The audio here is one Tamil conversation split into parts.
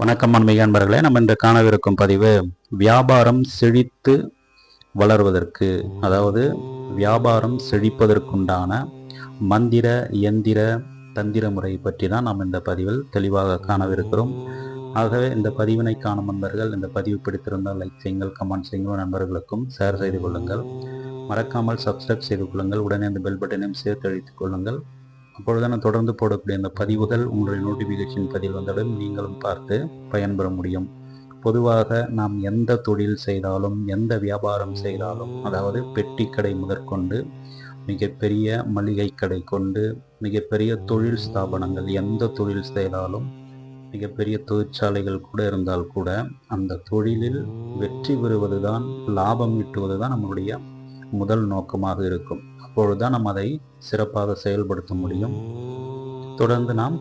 வணக்கம் அன்மை அன்பர்களே. நம்ம இன்று காணவிருக்கும் பதிவு வியாபாரம் செழித்து வளர்வதற்கு அதாவது வியாபாரம் செழிப்பதற்குண்டான மந்திர எந்திர தந்திர முறை பற்றி தான் நாம் இந்த பதிவில் தெளிவாக காணவிருக்கிறோம். ஆகவே இந்த பதிவினை காணும் நண்பர்கள் இந்த பதிவு பிடித்திருந்தால் லைக் செய்யுங்கள் கமெண்ட் செய்யுங்கள் நண்பர்களுக்கும் ஷேர் செய்து கொள்ளுங்கள். மறக்காமல் சப்ஸ்கிரைப் செய்து கொள்ளுங்கள். உடனே அந்த பெல் பட்டனையும் சேர்த்து அழித்துக் கொள்ளுங்கள். அப்பொழுது நான் தொடர்ந்து போடக்கூடிய இந்த பதிவுகள் உங்களுடைய நோட்டிஃபிகேஷன் பதிவு வந்தவுடன் நீங்களும் பார்த்து பயன்பெற முடியும். பொதுவாக நாம் எந்த தொழில் செய்தாலும் எந்த வியாபாரம் செய்தாலும் அதாவது பெட்டி கடை முதற்கொண்டு மிகப்பெரிய மளிகை கடை கொண்டு மிகப்பெரிய தொழில் ஸ்தாபனங்கள் எந்த தொழில் செய்தாலும் மிகப்பெரிய தொழிற்சாலைகள் கூட இருந்தால் கூட அந்த தொழிலில் வெற்றி பெறுவதுதான் லாபம் ஈட்டுவதுதான் நம்மளுடைய முதல் நோக்கமாக இருக்கும். அப்பொழுதுதான் நாம் அதை சிறப்பாக செயல்படுத்த முடியும். தொடர்ந்து நாம்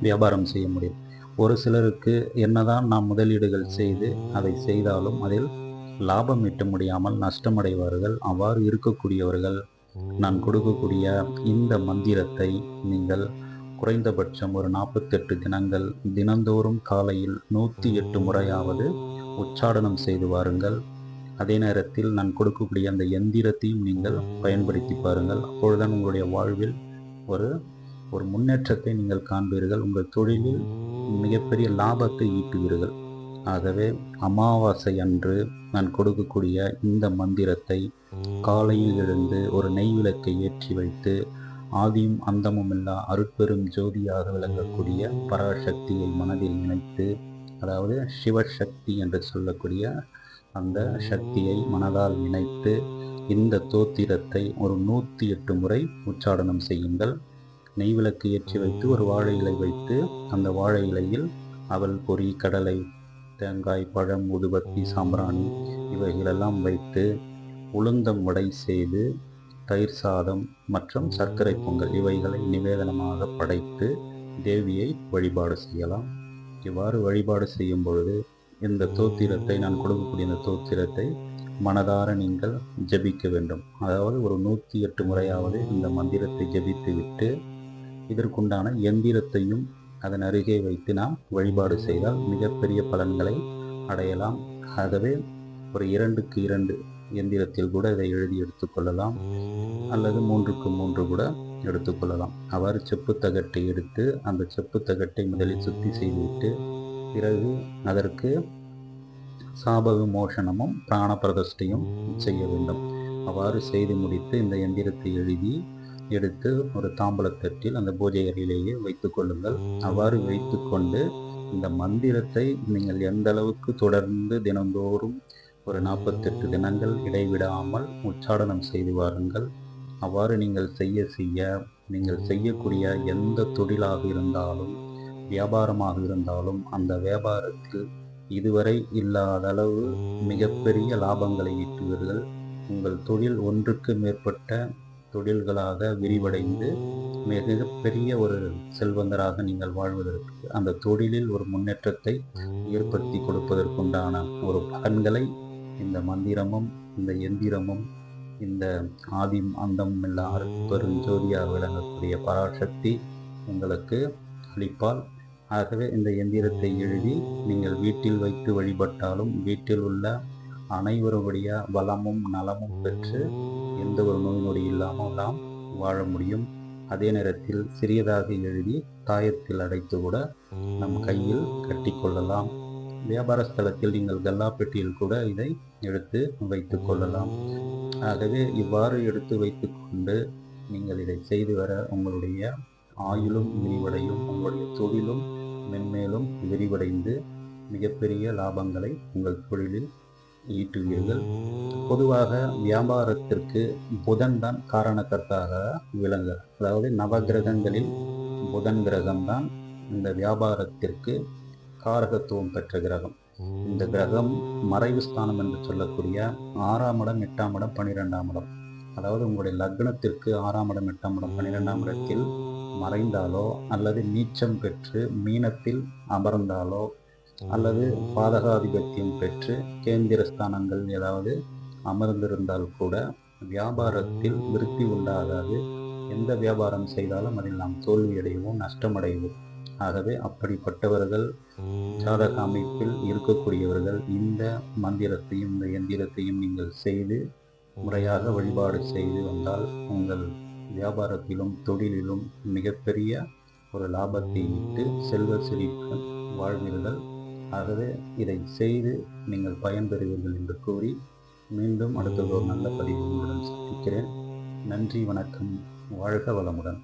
வியாபாரம் செய்ய முடியும். ஒரு சிலருக்கு என்னதான் நாம் முதலீடுகள் செய்து அதை செய்தாலும் அதில் லாபம் ஈட்ட முடியாமல் நஷ்டமடைவார்கள். அவ்வாறு இருக்கக்கூடியவர்கள் நான் கொடுக்கக்கூடிய இந்த மந்திரத்தை நீங்கள் குறைந்தபட்சம் ஒரு நாற்பத்தெட்டு தினங்கள் தினந்தோறும் காலையில் நூற்றி எட்டு முறையாவது உச்சாடனம் செய்து வாருங்கள். அதே நேரத்தில் நான் கொடுக்கக்கூடிய அந்த எந்திரத்தையும் நீங்கள் பயன்படுத்தி பாருங்கள். அப்பொழுதுதான் உங்களுடைய வாழ்வில் ஒரு ஒரு முன்னேற்றத்தை நீங்கள் காண்பீர்கள். உங்கள் தொழிலில் மிகப்பெரிய லாபத்தை ஈட்டுவீர்கள். ஆகவே அமாவாசை அன்று நான் கொடுக்கக்கூடிய இந்த மந்திரத்தை காலையில் எழுந்து ஒரு நெய் விளக்கை ஏற்றி வைத்து ஆதியும் அந்தமும் இல்லா அருட்பெரும் ஜோதியாக விளங்கக்கூடிய பராசக்தியை மனதில் நினைத்து அதாவது சிவசக்தி என்று சொல்லக்கூடிய அந்த சக்தியை மனதால் நினைத்து இந்த தோத்திரத்தை ஒரு நூற்றி எட்டு முறை உச்சாடனம் செய்யுங்கள். நெய் விளக்கு ஏற்றி வைத்து ஒரு வாழை இலை வைத்து அந்த வாழை இலையில் அவல் பொறி கடலை தேங்காய் பழம் உதுபத்தி சாம்பிராணி இவைகளெல்லாம் வைத்து உளுந்தம் வடை செய்து தயிர் சாதம் மற்றும் சர்க்கரை பொங்கல் இவைகளை நிவேதனமாக படைத்து தேவியை வழிபாடு செய்யலாம். இவ்வாறு வழிபாடு செய்யும் பொழுது இந்த தோத்திரத்தை நான் கொடுக்கக்கூடிய இந்த தோத்திரத்தை மனதார நீங்கள் ஜபிக்க வேண்டும். அதாவது ஒரு நூற்றி எட்டு முறையாவது இந்த மந்திரத்தை ஜபித்து விட்டு இதற்குண்டான எந்திரத்தையும் அதன் அருகே வைத்து நாம் வழிபாடு செய்தால் மிகப்பெரிய பலன்களை அடையலாம். ஆகவே ஒரு இரண்டுக்கு இரண்டு எந்திரத்தில் கூட இதை எழுதி எடுத்துக்கொள்ளலாம் அல்லது மூன்றுக்கு மூன்று கூட எடுத்துக்கொள்ளலாம் அவ்வாறு செப்பு தகட்டை எடுத்து அந்த செப்பு தகட்டை முதலில் சுத்தி செய்துவிட்டு பிறகு அதற்கு சாப விமோசனமும் பிராண பிரதிஷ்டையும் செய்ய வேண்டும். அவ்வாறு செய்து முடித்து இந்த எந்திரத்தை எழுதி எடுத்து ஒரு தாம்பலத்தட்டில் அந்த பூஜை அறையிலேயே வைத்து கொள்ளுங்கள். அவ்வாறு வைத்து கொண்டு இந்த மந்திரத்தை நீங்கள் எந்த அளவுக்கு தொடர்ந்து தினந்தோறும் ஒரு நாற்பத்தெட்டு தினங்கள் இடைவிடாமல் உச்சாடனம் செய்து வாருங்கள். அவ்வாறு நீங்கள் செய்ய செய்ய நீங்கள் செய்யக்கூடிய எந்த தொழிலாக இருந்தாலும் வியாபாரமாக இருந்தாலும் அந்த வியாபாரத்தில் இதுவரை இல்லாத அளவு மிகப்பெரிய லாபங்களை ஈட்டுவீர்கள். உங்கள் தொழில் ஒன்றுக்கு மேற்பட்ட தொழில்களாக விரிவடைந்து மிகப்பெரிய ஒரு செல்வந்தராக நீங்கள் வாழ்வதற்கு அந்த தொழிலில் ஒரு முன்னேற்றத்தை ஏற்படுத்தி கொடுப்பதற்குண்டான ஒரு பலன்களை இந்த மந்திரமும் இந்த எந்திரமும் இந்த ஆதிம் அந்தம் எல்லாம் பெருஞ்சோதியாக விளங்கக்கூடிய பராசக்தி உங்களுக்கு அளிப்பால் ஆகவே இந்த எந்திரத்தை எழுதி நீங்கள் வீட்டில் வைத்து வழிபட்டாலும் வீட்டில் உள்ள அனைவருடைய வளமும் நலமும் பெற்று எந்த ஒரு நோய் நொடி இல்லாமல் நாம் வாழ முடியும். அதே நேரத்தில் சிறியதாக எழுதி தாயத்தில் அடைத்து கூட நம் கையில் கட்டிக்கொள்ளலாம் வியாபார ஸ்தலத்தில் நீங்கள் கல்லாப்பெட்டியில் கூட இதை எடுத்து வைத்து கொள்ளலாம். ஆகவே இவ்வாறு எடுத்து வைத்து கொண்டு நீங்கள் இதை செய்து வர உங்களுடைய ஆயுளும் விரிவடையும் உங்களுடைய தொழிலும் மென்மேலும் விரிவடைந்து மிகப்பெரிய லாபங்களை உங்கள் தொழிலில் ஈட்டுவீர்கள். பொதுவாக வியாபாரத்திற்கு புதன் தான் காரணக்கர்த்தாக விளங்க அதாவது நவகிரகங்களில் புதன் கிரகம்தான் இந்த வியாபாரத்திற்கு காரகத்துவம் பெற்ற கிரகம். இந்த கிரகம் மறைவு ஸ்தானம் என்று சொல்லக்கூடிய ஆறாம் இடம் எட்டாம் இடம் பன்னிரெண்டாம் இடம். அதாவது உங்களுடைய லக்னத்திற்கு ஆறாம் இடம் எட்டாம் இடம் பன்னிரெண்டாம் இடத்தில் மறைந்தாலோ அல்லது நீச்சம் பெற்று மீனத்தில் அமர்ந்தாலோ அல்லது பாதகாதிபத்தியம் பெற்று கேந்திர ஸ்தானங்கள் ஏதாவது அமர்ந்திருந்தால் கூட வியாபாரத்தில் விருத்தி உண்டாகாது. எந்த வியாபாரம் செய்தாலும் அதில் நாம் தோல்வியடைவோம் நஷ்டமடைவோம். ஆகவே அப்படிப்பட்டவர்கள் ஜாதக அமைப்பில் இருக்கக்கூடியவர்கள் இந்த மந்திரத்தையும் இந்த எந்திரத்தையும் நீங்கள் செய்து முறையாக வழிபாடு செய்து வந்தால் உங்கள் வியாபாரத்திலும் தொழிலிலும் மிகப்பெரிய ஒரு லாபத்தை ஈட்டு செல்வ செழிப்பு வாழ்வீர்கள். ஆகவே இதை செய்து நீங்கள் பயன்பெறுவீர்கள் என்று கூறி மீண்டும் அடுத்த ஒரு நல்ல பதிவு உங்களுடன் சந்திக்கிறேன். நன்றி வணக்கம். வாழ்க வளமுடன்.